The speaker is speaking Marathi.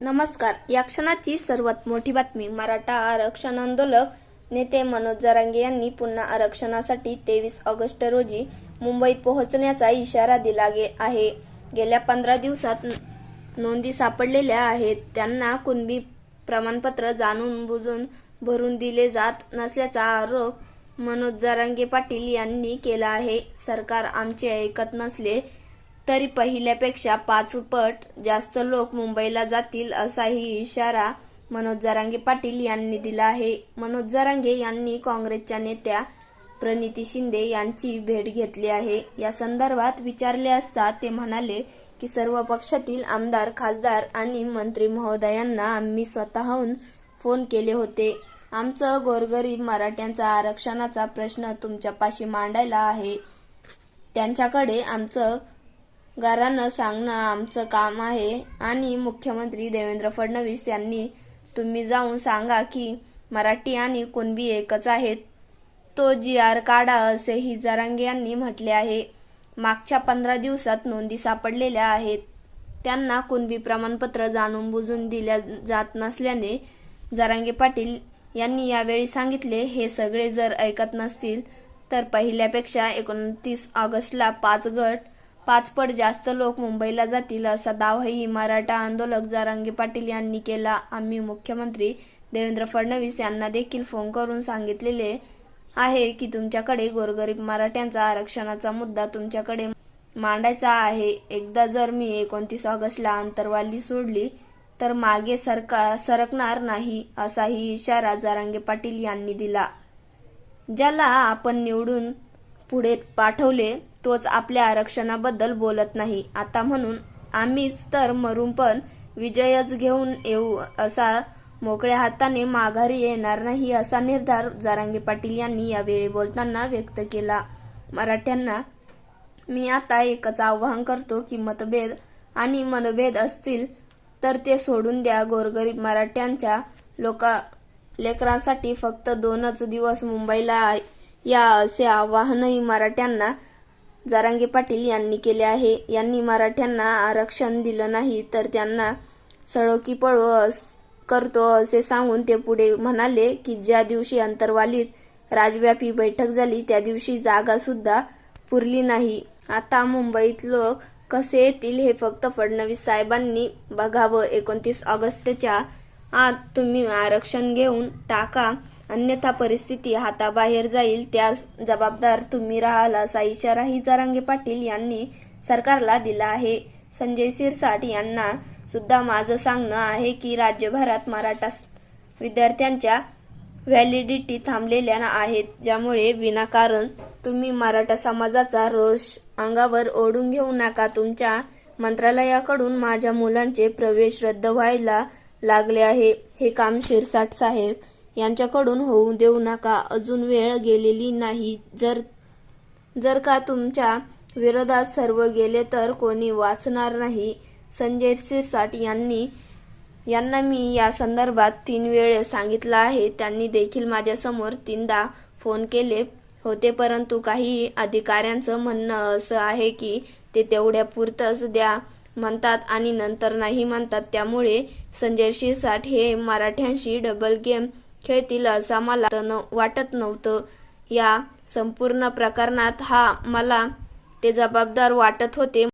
नमस्कार. या क्षणाची सर्वात मोठी बातमी मराठा आरक्षण आंदोलक नेते मनोज जरांगे यांनी पुन्हा आरक्षणासाठी तेवीस ऑगस्ट रोजी मुंबईत पोहोचण्याचा इशारा दिला गे आहे. गेल्या पंधरा दिवसात नोंदी सापडलेल्या आहेत. त्यांना कुणबी प्रमाणपत्र जाणून बुजून भरून दिले जात नसल्याचा आरोप मनोज जरांगे पाटील यांनी केला आहे. सरकार आमचे ऐकत नसले तरी पहिल्यापेक्षा पाच पट जास्त लोक मुंबईला जातील असाही इशारा मनोज जरांगे पाटील यांनी दिला आहे. मनोज जरांगे यांनी काँग्रेसच्या नेत्या प्रणिती शिंदे यांची भेट घेतली आहे. या संदर्भात विचारले असता ते म्हणाले की सर्व पक्षातील आमदार खासदार आणि मंत्री महोदयांना आम्ही स्वतःहून फोन केले होते. आमचं गोरगरीब मराठ्यांचा आरक्षणाचा प्रश्न तुमच्यापाशी मांडायला आहे. त्यांच्याकडे आमचं गारानं सांगणं आमचं काम आहे. आणि मुख्यमंत्री देवेंद्र फडणवीस यांनी तुम्ही जाऊन सांगा की मराठी आणि कुणबी एकच आहेत. तो जी आर काढा असेही जरांगे यांनी म्हटले आहे. मागच्या पंधरा दिवसात नोंदी सापडलेल्या आहेत. त्यांना कुणबी प्रमाणपत्र जाणून बुजून दिल्या जात नसल्याने जरांगे पाटील यांनी यावेळी सांगितले हे सगळे जर ऐकत नसतील तर पहिल्यापेक्षा एकोणतीस ऑगस्टला पाच गट पाचपट जास्त लोक मुंबईला जातील असा दावाही मराठा आंदोलक जारंगे पाटील यांनी केला. आम्ही मुख्यमंत्री देवेंद्र फडणवीस यांना देखील फोन करून सांगितलेले आहे की तुमच्याकडे गोरगरीब मराठ्यांचा आरक्षणाचा मुद्दा तुमच्याकडे मांडायचा आहे. एकदा जर मी एकोणतीस ऑगस्टला अंतरवाली सोडली तर मागे सरकार सरकणार नाही असाही इशारा जारांगे पाटील यांनी दिला. ज्याला आपण निवडून पुढे पाठवले तोच आपल्या आरक्षणाबद्दल बोलत नाही. आता म्हणून आम्हीच तर मरून पण विजयच घेऊन येऊ असा मोकळ्या हाताने माघारी येणार नाही असा निर्धार जारांगे पाटील यांनी यावेळी बोलताना व्यक्त केला. मराठ्यांना मी आता एकच आवाहन करतो की मतभेद आणि मनभेद असतील तर ते सोडून द्या. गोरगरीब मराठ्यांच्या लोका लेकरांसाठी फक्त दोनच दिवस मुंबईला या असे आवाहनही मराठ्यांना जारांगे पाटील यांनी केले आहे. यांनी मराठ्यांना आरक्षण दिलं नाही तर त्यांना सळोकी पळो करतो असे सांगून ते पुढे म्हणाले की ज्या दिवशी अंतरवालीत राजव्यापी बैठक झाली त्या दिवशी जागा सुद्धा पुरली नाही. आता मुंबईत लोक कसे येतील हे फक्त फडणवीस साहेबांनी बघावं. एकोणतीस ऑगस्टच्या आत तुम्ही आरक्षण घेऊन टाका. अन्यथा परिस्थिती हाताबाहेर जाईल त्यास जबाबदार तुम्ही राहाल असा इशाराही जरांगे पाटील यांनी सरकारला दिला आहे. संजय सिरसाट यांना सुद्धा माझं सांगणं आहे की राज्यभरात मराठा विद्यार्थ्यांच्या व्हॅलिडिटी थांबलेल्या आहेत ज्यामुळे विनाकारण तुम्ही मराठा समाजाचा रोष अंगावर ओढून घेऊ नका. तुमच्या मंत्रालयाकडून माझ्या मुलांचे प्रवेश रद्द व्हायला लागले आहे. हे काम शिरसाट साहेब यांच्याकडून होऊ देऊ नका. अजून वेळ गेलेली नाही. जर जर का तुमच्या विरोधात सर्व गेले तर कोणी वाचणार नाही. संजय सिरसाट यांनी यांना मी या संदर्भात तीन वेळेस सांगितलं आहे. त्यांनी देखील माझ्यासमोर तीनदा फोन केले होते. परंतु काही अधिकाऱ्यांचं म्हणणं असं आहे की ते तेवढ्या पुरतच द्या म्हणतात आणि नंतर नाही म्हणतात. त्यामुळे संजय शिरसाट हे मराठ्यांशी डबल गेम खेळतील असं मला वाटत नव्हतं. या संपूर्ण प्रकरणात हा मला ते जबाबदार वाटत होते.